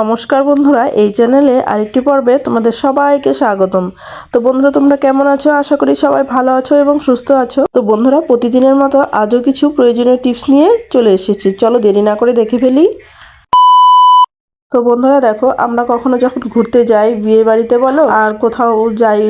নমস্কার বন্ধুরা, এই চ্যানেলে আরেকটি পর্বে তোমাদের সবাইকে স্বাগতম। তো বন্ধুরা, তোমরা কেমন আছো? আশা করি সবাই ভালো আছো এবং সুস্থ আছো। তো বন্ধুরা, প্রতিদিনের মতো আজও কিছু প্রয়োজনীয় টিপস নিয়ে চলে এসেছি। চলো দেরি না করে দেখে ফেলি। তো বন্ধুরা দেখো, আমরা কখনো যখন ঘুরতে যাই, বিয়ে বাড়িতে বলো, আর কোথাও যাই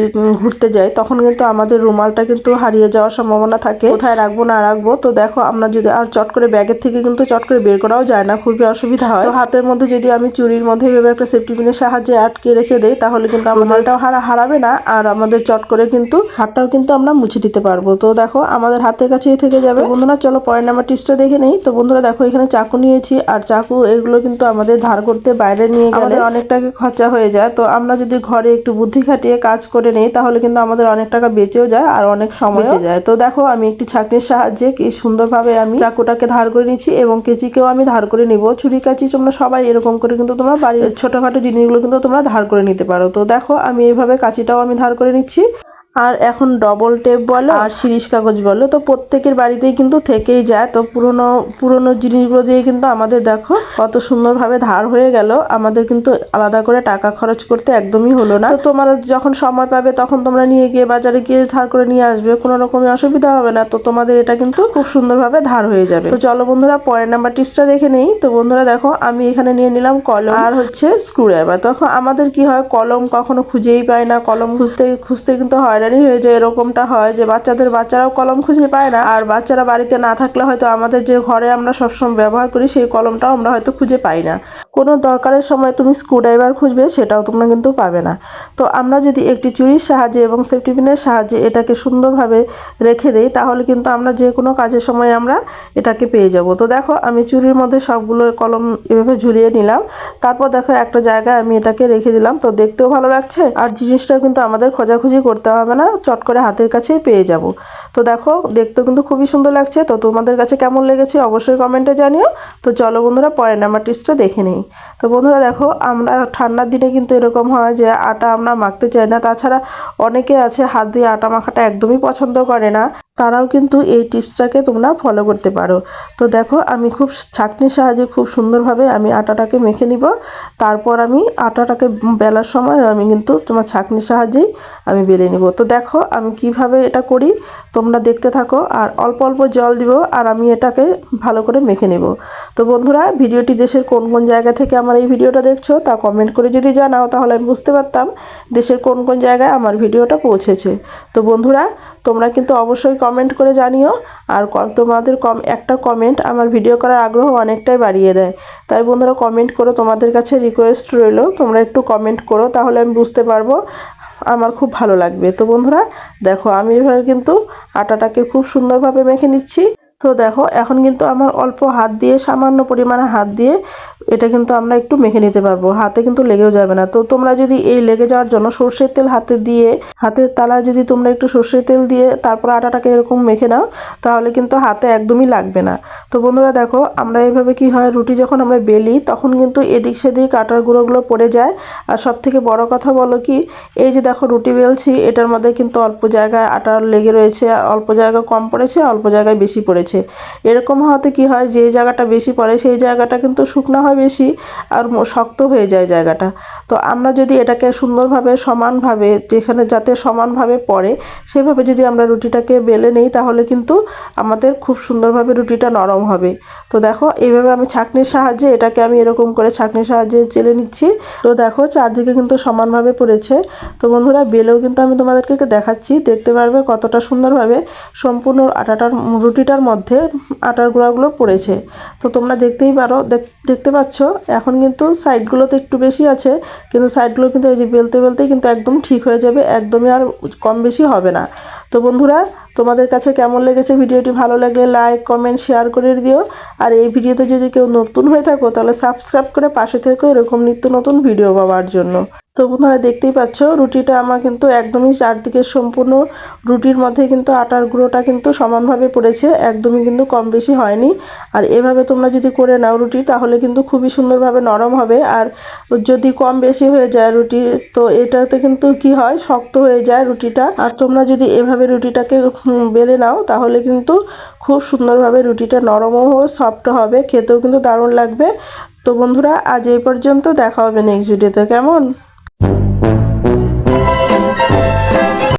ঘুরতে যাই, তখন কিন্তু আমাদের রুমালটা কিন্তু হারিয়ে যাওয়ার সম্ভাবনা থাকে। কোথায় রাখব, না রাখব, তো দেখো, আমরা যদি আর চট করে ব্যাগের থেকে কিন্তু চট করে বের করাও যায় না, খুবই অসুবিধা হয়। হাতের মধ্যে যদি আমি চুরির মধ্যে ভেবে একটা সেফটি পিনের সাহায্যে আটকে রেখে দেই, তাহলে কিন্তু আমাদেরটাও হারা হারাবে না, আর আমাদের চট করে কিন্তু হাতটাও কিন্তু আমরা মুছে দিতে পারব। তো দেখো, আমাদের হাতের কাছেই থেকে যাবে। বন্ধুরা, চলো পরের নাম্বার টিপসটা দেখে নেই। তো বন্ধুরা, দেখো, এখানে চাকু নিয়েছি, আর চাকু, এগুলো কিন্তু আমাদের ধার করতে বাইরে নিয়ে গেলে অনেক টাকা খরচা হয়ে যায়। তো আমরা যদি ঘরে একটু বুদ্ধি খাটিয়ে কাজ করে নেই তাহলে কিন্তু আমাদের অনেক টাকা বেঁচেও যায় আর অনেক সময় বেঁচে যায়। তো দেখো আমি একটি ছাঁকনির সাহায্যে কি সুন্দরভাবে আমি চাকুটাকে ধার করে নিচ্ছি এবং কেচিকেও আমি ধার করে নিব। ছুরি কাচি তোমরা সবাই এরকম করে কিন্তু তোমরা বাড়ির ছোটোখাটো জিনিসগুলো কিন্তু তোমরা ধার করে নিতে পারো। তো দেখো আমি এইভাবে কাঁচিটাও আমি ধার করে নিচ্ছি। আর এখন ডবল টেপ বলো আর শিরিষ কাগজ বলো, তো প্রত্যেকের বাড়িতেই কিন্তু থেকেই যায়। তো পুরনো পুরনো জিনিসগুলো দিয়ে কিন্তু আমাদের দেখো কত সুন্দরভাবে ধার হয়ে গেল। আমাদের কিন্তু আলাদা করে টাকা খরচ করতে একদমই হলো না। তো তোমার যখন সময় পাবে তখন তোমরা নিয়ে গিয়ে বাজারে গিয়ে ধার করে নিয়ে আসবে, কোনো রকমের অসুবিধা হবে না। তো তোমাদের এটা কিন্তু খুব সুন্দরভাবে ধার হয়ে যাবে। তো চলো বন্ধুরা, পরের নাম্বার টিপসটা দেখে নেই। তো বন্ধুরা দেখো, আমি এখানে নিয়ে নিলাম কলম আর হচ্ছে স্ক্রু ড্রাইভার তখন আমাদের কি হয়, কলম কখনো খুঁজেই পায় না। কলম খুঁজতে খুঁজতে কিন্তু হয়রানি হয়ে যায়, এরকমটা হয় যে বাচ্চাদের বাচ্চারাও কলম খুঁজে পায় না। আর বাচ্চারা বাড়িতে না থাকলে হয়তো আমাদের যে ঘরে আমরা সবসময় ব্যবহার করি, সেই কলমটাও আমরা হয়তো খুঁজে পাই না। কোনো দরকারের সময় তুমি স্ক্রুড্রাইভার খুঁজবে, সেটাও তোমরা কিন্তু পাবে না। তো আমরা যদি একটি চুরির সাহায্যে এবং সেফটি পিনের সাহায্যে এটাকে সুন্দরভাবে রেখে দেই, তাহলে কিন্তু আমরা যে কোনো কাজের সময় আমরা এটাকে পেয়ে যাব। তো দেখো, আমি চুরির মধ্যে সবগুলো কলম এভাবে ঝুলিয়ে নিলাম। তারপর দেখো, একটা জায়গায় আমি এটাকে রেখে দিলাম। তো দেখতেও ভালো লাগছে। আর জিনিসটাও কিন্তু আমাদের খোঁজাখুঁজি করতে হবে না, চট করে হাতের কাছেই পেয়ে যাব। তো দেখো, দেখতেও কিন্তু খুবই সুন্দর লাগছে। তো তোমাদের কাছে কেমন লেগেছে অবশ্যই কমেন্টে জানিও। তো চলো বন্ধুরা, পরের নাম্বার টিপসটা দেখে নিই। তো বন্ধুরা দেখো, আমরা ঠান্ডার দিনে কিন্তু এরকম হয় যে আটা আমরা মাখতে চাই না। তাছাড়া অনেকে আছে হাত দিয়ে আটা মাখাটা একদমই পছন্দ করে না। তারাও কিন্তু এই টিপসটাকে তোমরা ফলো করতে পারো। তো দেখো, আমি খুব ছাঁকনির সাহায্যে খুব সুন্দরভাবে আমি আটাটাকে মেখে নিব। তারপর আমি আটাটাকে বেলার সময় আমি কিন্তু তোমার ছাঁকনির সাহায্যেই আমি বেলে নিব। তো দেখো, আমি কীভাবে এটা করি, তোমরা দেখতে থাকো। আর অল্প অল্প জল দিব আর আমি এটাকে ভালো করে মেখে নেব। তো বন্ধুরা, ভিডিওটি দেশের কোন কোন জায়গা থেকে আমার এই ভিডিওটা দেখছ তা কমেন্ট করে যদি জানাও, তাহলে আমি বুঝতে পারতাম দেশের কোন কোন জায়গায় আমার ভিডিওটা পৌঁছেছে। তো বন্ধুরা, তোমরা কিন্তু অবশ্যই কমেন্ট করে জানিও। আর তোমাদের কম, একটা কমেন্ট আমার ভিডিও করার আগ্রহ অনেকটাই বাড়িয়ে দেয়। তাই বন্ধুরা কমেন্ট করো, তোমাদের কাছে রিকোয়েস্ট রইল, তোমরা একটু কমেন্ট করো, তাহলে আমি বুঝতে পারব আমার খুব ভালো লাগবে। তো বন্ধুরা, দেখো, আমি এভাবে কিন্তু আটাটাকে খুব সুন্দরভাবে মেখে নিচ্ছি। তো দেখো, এখন কিন্তু আমার অল্প হাত দিয়ে, সামান্য পরিমাণে হাত দিয়ে এটা কিন্তু আমরা একটু মেখে নিতে পারব। হাতে কিন্তু লেগেও যাবে না। তো তোমরা যদি এই লেগে যাওয়ার জন্য সর্ষের তেল হাতে দিয়ে, হাতের তালায় যদি তোমরা একটু সর্ষের তেল দিয়ে তারপর আটাটাকে এরকম মেখে নাও, তাহলে কিন্তু হাতে একদমই লাগবে না। তো বন্ধুরা দেখো, আমরা এইভাবে কি হয়, রুটি যখন আমরা বেলি, তখন কিন্তু এদিক সেদিক আটার গুঁড়োগুলো পড়ে যায়। আর সব থেকে বড় কথা বলো কি, এই যে দেখো রুটি বেলছি, এটার মধ্যে কিন্তু অল্প জায়গায় আটা লেগে রয়েছে, অল্প জায়গা কম পড়েছে, অল্প জায়গায় বেশি পড়েছে। এরকম হতে কি হয়, যে জায়গাটা বেশি পড়ে সেই জায়গাটা কিন্তু শুকনো হয় বেশি আর শক্ত হয়ে যায় জায়গাটা। তো আমরা যদি এটাকে সুন্দরভাবে, সমানভাবে, যেখানে যাতে সমানভাবে পড়ে, সেভাবে যদি আমরা রুটিটাকে বেলে নেই, তাহলে কিন্তু আমাদের খুব সুন্দরভাবে রুটিটা নরম হবে। তো দেখো, এইভাবে আমি ছাঁকনির সাহায্যে এটাকে আমি এরকম করে ছাঁকনির সাহায্যে চেলে নিচ্ছি। তো দেখো, চারদিকে কিন্তু সমানভাবে পড়েছে। তো বন্ধুরা, বেলেও কিন্তু আমি তোমাদেরকে দেখাচ্ছি। দেখতে পারবে কতটা সুন্দরভাবে সম্পূর্ণ আটাটার, রুটিটার মধ্যে আটার গুঁড়াগুলো পড়েছে। তো তোমরা দেখতেই পারো, দেখ- দেখতে পাচ্ছ? এখন কিন্তু সাইডগুলোতে একটু বেশি আছে, কিন্তু সাইডগুলো কিন্তু এই যে বেলতে বেলতেই কিন্তু একদম ঠিক হয়ে যাবে, একদমই আর কম বেশি হবে না। তো বন্ধুরা, তোমাদের কাছে কেমন লেগেছে ভিডিওটি? ভালো লাগলে লাইক, কমেন্ট, শেয়ার করে দিও। আর এই ভিডিওতে যদি কেউ নতুন হয়ে থাকো, তাহলে সাবস্ক্রাইব করে পাশে থেকো এরকম নিত্য নতুন ভিডিও পাওয়ার জন্য। তো বন্ধুরা দেখতেই পাচ্ছ, রুটিটা আমার কিন্তু একদমই চারদিকে সম্পূর্ণ রুটির মধ্যে কিন্তু আটার গুঁড়োটা কিন্তু সমানভাবে পড়েছে, একদমই কিন্তু কম বেশি হয়নি। আর এভাবে তোমরা যদি করে নাও রুটি, তাহলে কিন্তু খুবই সুন্দরভাবে নরম হবে। আর যদি কম বেশি হয়ে যায় রুটি, তো এটাতে কিন্তু কি হয়, শক্ত হয়ে যায় রুটিটা। আর তোমরা যদি এভাবে রুটিটাকে বেলে নাও, তাহলে কিন্তু খুব সুন্দরভাবে রুটিটা নরমও সফট হবে, খেতেও কিন্তু দারুণ লাগবে। তো বন্ধুরা, আজ এই পর্যন্ত দেখা হবে নেক্সট ভিডিওতে কেমন? Thank you.